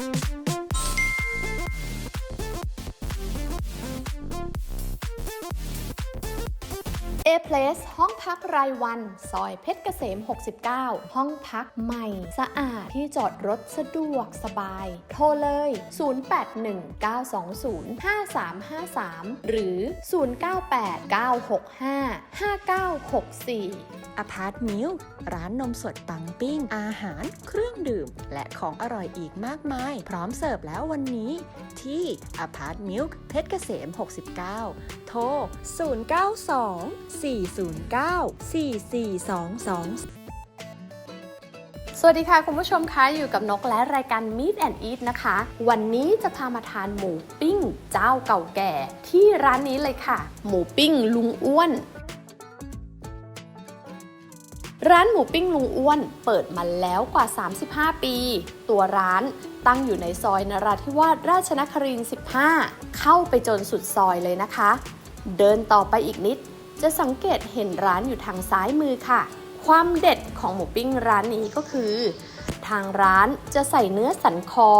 เอ Place ห้องพักรายวัน ซอยเพชรเกษม 69 ห้องพักใหม่ สะอาดที่จอดรถสะดวกสบาย โทรเลย 0819205353 หรือ 0989655964 อพาร์ตมิลร้านนมสดปังปิ้ง อาหาร เครื่องดื่ม และของอร่อยอีกมากมาย พร้อมเสิร์ฟแล้ววันนี้ที่อพาร์ตมิลเพชรเกษม 69 โทร 092 409 4422สวัสดีค่ะ คุณผู้ชมคะอยู่กับนกและรายการ Meet and Eat นะคะ วันนี้จะพามาทานหมูปิ้งเจ้าเก่าแก่ ที่ร้านนี้เลยค่ะ หมูปิ้งลุงอ้วน ร้านหมูปิ้งลุงอ้วน เปิดมาแล้วกว่า 35 ปี ตัวร้านตั้งอยู่ในซอยนราธิวาสราชนครินทร์15 เข้าไปจนสุดซอยเลยนะคะ เดินต่อไปอีกนิด จะสังเกตเห็นร้านอยู่ทางซ้ายมือค่ะ ความเด็ดของหมูปิ้งร้านนี้ก็คือ ทางร้านจะใส่เนื้อสันคอ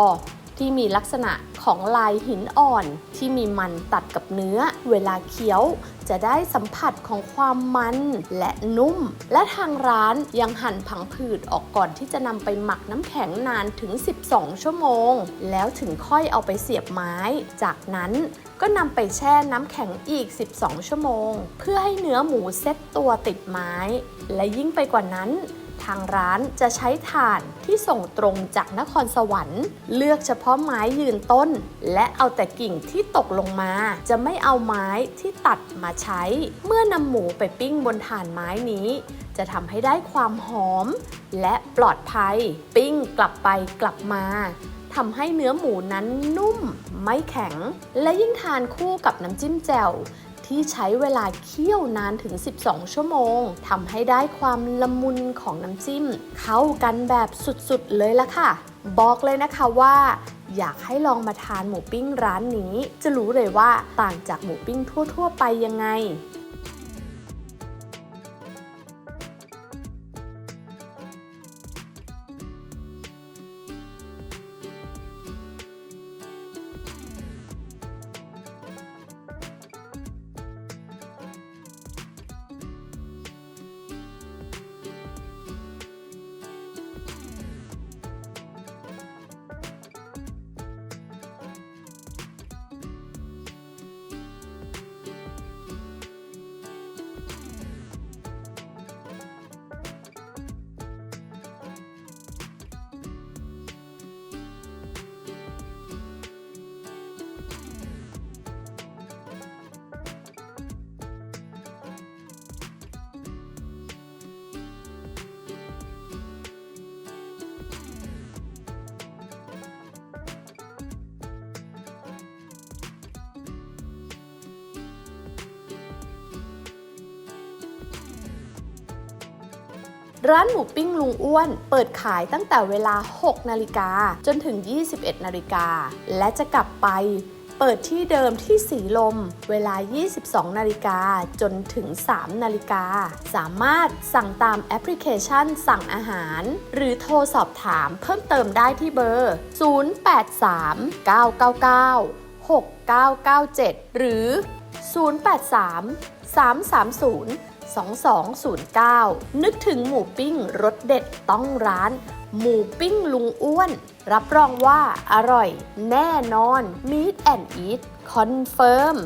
ที่มีลักษณะของลายหินอ่อน ที่มีมันตัดกับเนื้อ เวลาเคี้ยวจะได้สัมผัสของความมันและนุ่ม และทางร้านยังหั่นผังผืดออกก่อนที่จะนำไปหมักน้ำแข็งนานถึง 12 ชั่วโมง แล้วถึงค่อยเอาไปเสียบไม้ จากนั้นก็นำไปแช่น้ำแข็งอีก 12 ชั่วโมง เพื่อให้เนื้อหมูเซ็ตตัวติดไม้ และยิ่งไปกว่านั้น ทางร้านจะใช้ถ่านที่ส่งตรงจากนครสวรรค์ เลือกเฉพาะไม้ยืนต้น และเอาแต่กิ่งที่ตกลงมา จะไม่เอาไม้ที่ตัดมาใช้ เมื่อนำหมูไปปิ้งบนถ่านไม้นี้ จะทำให้ได้ความหอม และปลอดภัย ปิ้งกลับไปกลับมาทำให้เนื้อหมูนั้นนุ่ม ไม่แข็ง และยิ่งทานคู่กับน้ำจิ้มแจ่ว ที่ใช้เวลาเคี่ยวนานถึง 12 ชั่วโมงทำให้ได้ความละมุนของน้ำจิ้ม เข้ากันแบบสุดๆเลยละค่ะ บอกเลยนะคะว่าอยากให้ลองมาทานหมูปิ้งร้านนี้ จะรู้เลยว่าต่างจากหมูปิ้งทั่ว ๆ ไปยังไง ร้านหมูปิ้งลุงอ้วน เปิดขายตั้งแต่เวลา 6 นาฬิกาจนถึง 21 นาฬิกา และจะกลับไปเปิดที่เดิมที่สีลม เวลา 22 นาฬิกาจนถึง 3 นาฬิกา สามารถสั่งตามแอปพลิเคชันสั่งอาหาร หรือโทรสอบถามเพิ่มเติมได้ที่เบอร์ 083 999 6997 หรือ 083 330 2209 นึกถึงหมูปิ้งรสเด็ดต้องร้าน หมูปิ้งลุงอ้วน รับรองว่าอร่อยแน่นอน Meet and Eat Confirm